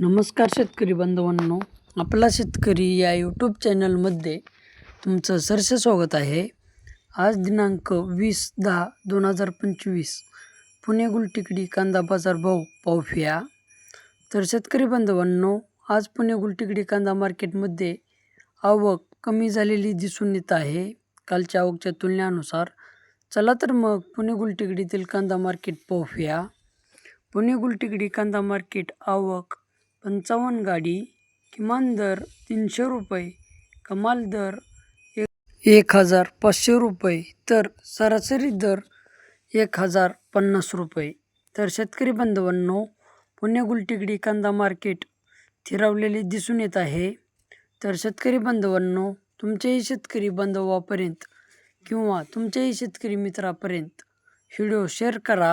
नमस्कार शेतकरी बांधवांनो. आपला शेतकरी या यूट्यूब चॅनलमध्ये तुमचं सरसे स्वागत आहे. आज दिनांक वीस दहा दोन हजार पंचवीस पुणे गुलटिकडी कांदा बाजार भाव पाहूया तर शेतकरी बांधवांनो आज पुणे गुलटिकडी कांदा मार्केटमध्ये आवक कमी झालेली दिसून येत आहे. कालच्या आवकच्या तुलनेनुसार चला तर मग पुणे गुलटिकडीतील कांदा मार्केट पाहूया पुणे गुलटिकडी कांदा मार्केट आवक पंचावन्न गाडी किमान दर तीनशे रुपये कमाल दर एक एक हजार पाचशे रुपये तर सरासरी दर एक हजार पन्नास रुपये. तर शेतकरी बांधवांनो पुणे गुलटिकडी कांदा मार्केट थिरावलेले दिसून येत आहे. तर शेतकरी बांधवांनो तुमच्याही शेतकरी बांधवापर्यंत किंवा तुमच्याही शेतकरी मित्रापर्यंत व्हिडिओ शेअर करा.